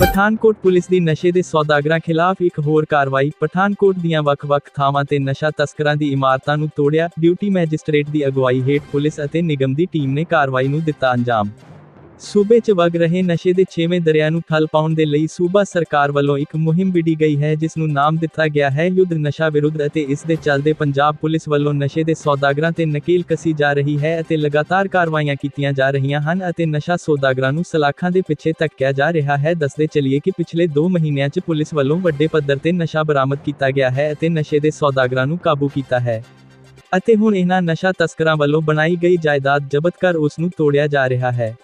Pathankot police ਦੀ ਨਸ਼ੇ ਦੇ ਸੌਦਾਗਰਾਂ ਖਿਲਾਫ ਇੱਕ ਹੋਰ ਕਾਰਵਾਈ ਪਠਾਨਕੋਟ ਦੀਆਂ ਵੱਖ-ਵੱਖ ਥਾਵਾਂ ਤੇ ਨਸ਼ਾ ਤਸਕਰਾਂ ਦੀ ਇਮਾਰਤਾਂ ਨੂੰ ਤੋੜਿਆ ਡਿਊਟੀ ਮੈਜਿਸਟ੍ਰੇਟ ਦੀ ਅਗਵਾਈ ਹੇਠ ਪੁਲਿਸ ਅਤੇ ਨਿਗਮ ਦੀ ਟੀਮ ਨੇ ਕਾਰਵਾਈ ਨੂੰ ਦਿੱਤਾ ਅੰਜਾਮ। ਸੂਬੇ 'ਚ ਵਗ ਰਹੇ ਨਸ਼ੇ ਦੇ ਛੇਵੇਂ ਦਰਿਆ ਨੂੰ ਠੱਲ ਪਾਉਣ ਦੇ ਲਈ ਸੂਬਾ ਸਰਕਾਰ ਵੱਲੋਂ ਇੱਕ ਮੁਹਿੰਮ ਵਿੱਢੀ ਗਈ ਹੈ, ਜਿਸ ਨੂੰ ਨਾਮ ਦਿੱਤਾ ਗਿਆ ਹੈ ਯੁੱਧ ਨਸ਼ਾ ਵਿਰੁੱਧ ਅਤੇ ਇਸ ਦੇ ਚੱਲਦੇ ਪੰਜਾਬ ਪੁਲਿਸ ਵੱਲੋਂ ਨਸ਼ੇ ਦੇ ਸੌਦਾਗਰਾਂ ਤੇ ਨਕੇਲ ਕਸੀ ਜਾ ਰਹੀ ਹੈ ਅਤੇ ਲਗਾਤਾਰ ਕਾਰਵਾਈਆਂ ਕੀਤੀਆਂ ਜਾ ਰਹੀਆਂ ਹਨ ਅਤੇ ਨਸ਼ਾ ਸੌਦਾਗਰਾਂ ਨੂੰ ਸਲਾਖਾਂ ਦੇ ਪਿੱਛੇ ਧੱਕਿਆ ਜਾ ਰਿਹਾ ਹੈ। ਦੱਸਦੇ ਚਲੀਏ ਕਿ ਪਿਛਲੇ 2 ਮਹੀਨਿਆਂ 'ਚ ਪੁਲਿਸ ਵੱਲੋਂ ਵੱਡੇ ਪੱਧਰ ਤੇ ਨਸ਼ਾ ਬਰਾਮਦ ਕੀਤਾ ਗਿਆ ਹੈ ਅਤੇ ਨਸ਼ੇ ਦੇ ਸੌਦਾਗਰਾਂ ਨੂੰ ਕਾਬੂ ਕੀਤਾ ਹੈ। ਅਤੇ ਹੁਣ ਇਹਨਾਂ ਨਸ਼ਾ ਤਸਕਰਾਂ ਵੱਲੋਂ ਬਣਾਈ ਗਈ ਜਾਇਦਾਦ ਜ਼ਬਤ ਕਰ ਉਸ ਨੂੰ ਤੋੜਿਆ ਜਾ ਰਿਹਾ ਹੈ।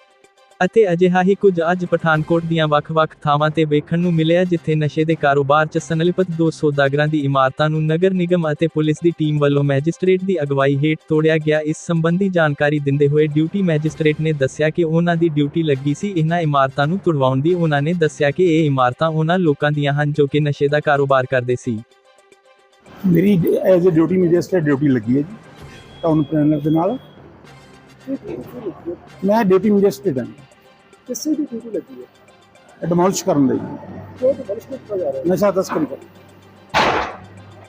ਅਤੇ ਅਜਿਹਾ ਹੀ ਕੁਝ ਅੱਜ ਪਠਾਨਕੋਟ ਦੀਆਂ ਵੱਖ-ਵੱਖ ਥਾਵਾਂ ਤੇ ਵੇਖਣ ਨੂੰ ਮਿਲਿਆ, ਜਿੱਥੇ ਨਸ਼ੇ ਦੇ ਕਾਰੋਬਾਰ 'ਚ ਸੰਲਿਪਤ ਦੋ ਸੌਦਾਗਰਾਂ ਦੀ ਇਮਾਰਤਾਂ ਨੂੰ ਨਗਰ ਨਿਗਮ ਅਤੇ ਪੁਲਿਸ ਦੀ ਟੀਮ ਵੱਲੋਂ ਮੈਜਿਸਟ੍ਰੇਟ ਦੀ ਅਗਵਾਈ ਹੇਠ ਤੋੜਿਆ ਗਿਆ। ਇਸ ਸੰਬੰਧੀ ਜਾਣਕਾਰੀ ਦਿੰਦੇ ਹੋਏ ਡਿਊਟੀ ਮੈਜਿਸਟ੍ਰੇਟ ਨੇ ਦੱਸਿਆ ਕਿ ਉਹਨਾਂ ਦੀ ਡਿਊਟੀ ਲੱਗੀ ਸੀ। ਇਹਨਾਂ ਇਮਾਰਤਾਂ ਨੂੰ ਤੁੜਵਾਉਣ ਦੀ ਉਹਨਾਂ ਨੇ ਦੱਸਿਆ ਕਿ ਇਹ ਇਮਾਰਤਾਂ ਉਹਨਾਂ ਲੋਕਾਂ ਦੀਆਂ ਹਨ ਜੋ ਕਿ ਨਸ਼ੇ ਦਾ ਕਾਰੋਬਾਰ ਕਰਦੇ ਸੀ। ਮੇਰੀ as a duty magistrate duty ਲੱਗੀ ਹੈ ਜੀ। ਟਾਊਨ ਪਲੈਨਰ ਦੇ ਨਾਲ ਮੈਂ ਡਿਊਟੀ ਮੈਜਿਸਟਰੇਟ ਹਾਂ ਕਿਸੇ ਦੀ ਡਿਊਟੀ ਲੱਗੀ ਹੈ? ਡਿਮੋਲਿਸ਼ ਕਰਨ ਲਈ। ਜੋ ਡਿਵੈਲਪਮੈਂਟ ਕੀਤਾ ਜਾ ਰਿਹਾ ਨਸ਼ਾ ਤਸਕਰੀ ਕਰ